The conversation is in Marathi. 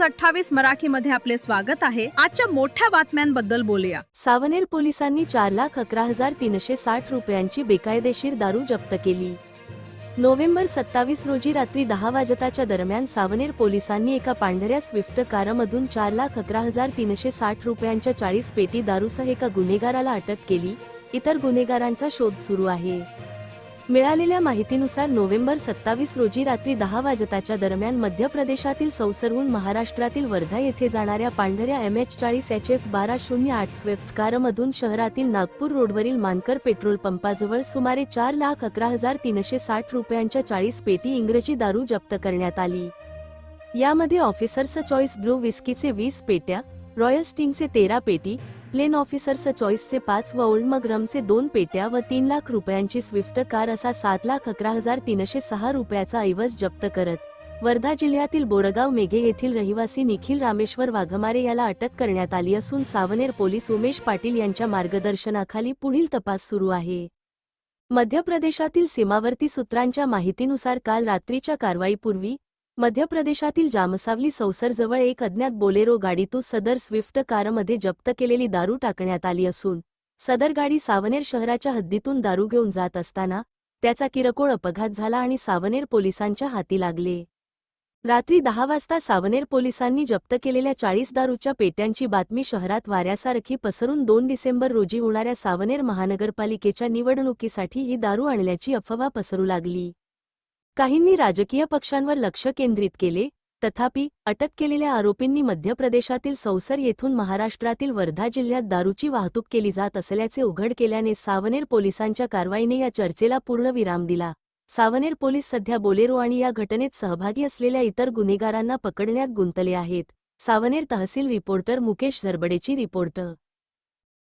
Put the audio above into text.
न्यूज अठ्ठावीस मराठीमध्ये आपले स्वागत आहे. आजच्या मोठ्या बातम्यांबद्दल बोलूया. सावनेर पोलिसांनी चार लाख अकरा हजार तीनशे साठ रुपयांची बेकायदेशीर दारू जप्त केली. नोव्हेंबर सत्तावीस रोजी रात्री दहा वाजताच्या दरम्यान सावनेर पोलिसांनी एका पांढऱ्या स्विफ्ट कारमधून चार लाख अकरा हजार तीनशे साठ रुपयांच्या चाळीस पेटी दारूसह एका गुन्हेगाराला अटक केली. इतर गुन्हेगारांचा शोध सुरू आहे. मिळालेल्या माहितीनुसार नोव्हेंबर सत्तावीस रोजी रात्री दहा वाजताच्या दरम्यान मध्य प्रदेशातील सौसरहून महाराष्ट्रातील वर्धा येथे जाणाऱ्या पांढऱ्या एम एच चाळीस एच एफ बारा शून्य आठ स्विफ्ट कारमधून शहरातील नागपूर रोडवरील मानकर पेट्रोल पंपाजवळ सुमारे चार लाख अकरा हजार तीनशे साठ रुपयांच्या चाळीस पेटी इंग्रजी दारू जप्त करण्यात आली. यामध्ये ऑफिसर्स चॉईस ब्लू विस्कीचे वीस पेट्या रॉयल स्टिंगचे तेरा पेटी प्लेन ऑफिसर्स चॉईसचे पाच व ओल्ड मगरमचे दोन पेट्या व तीन लाख रुपयांची स्विफ्ट कार असा सात लाख अकरा हजार तीनशे सहा रुपयाचा ऐवज जप्त करत. वर्धा जिल्ह्यातील बोरगाव मेघे येथील रहिवासी निखिल रामेश्वर वाघमारे याला अटक करण्यात आली असून सावनेर पोलीस उमेश पाटील यांच्या मार्गदर्शनाखाली पुढील तपास सुरू आहे. मध्य प्रदेशातील सीमावर्ती सूत्रांच्या माहितीनुसार काल रात्रीच्या कारवाईपूर्वी मध्य प्रदेशातील जामसावली संसरजवळ एक अज्ञात बोलेरो गाडीतून सदर स्विफ्ट कारमध्ये जप्त केलेली दारू टाकण्यात आली असून सदर गाडी सावनेर शहराच्या हद्दीतून दारू घेऊन जात असताना त्याचा किरकोळ अपघात झाला आणि सावनेर पोलिसांच्या हाती लागले. रात्री दहा वाजता सावनेर पोलिसांनी जप्त केलेल्या चाळीस दारूच्या पेट्यांची बातमी शहरात वाऱ्यासारखी पसरून दोन डिसेंबर रोजी होणाऱ्या सावनेर महानगरपालिकेच्या निवडणुकीसाठी ही दारू आणल्याची अफवा पसरू लागली. काहींनी राजकीय पक्षांवर लक्ष केंद्रित केले तथापि अटक केलेल्या आरोपींनी मध्य प्रदेशातील सौसर येथून महाराष्ट्रातील वर्धा जिल्ह्यात दारूची वाहतूक केली जात असल्याचे उघड केल्याने सावनेर पोलिसांच्या कारवाईने या चर्चेला पूर्ण विराम दिला. सावनेर पोलीस सध्या बोलेरो आणि या घटनेत सहभागी असलेल्या इतर गुन्हेगारांना पकडण्यात गुंतले आहेत. सावनेर तहसील रिपोर्टर मुकेश झरबडेची रिपोर्ट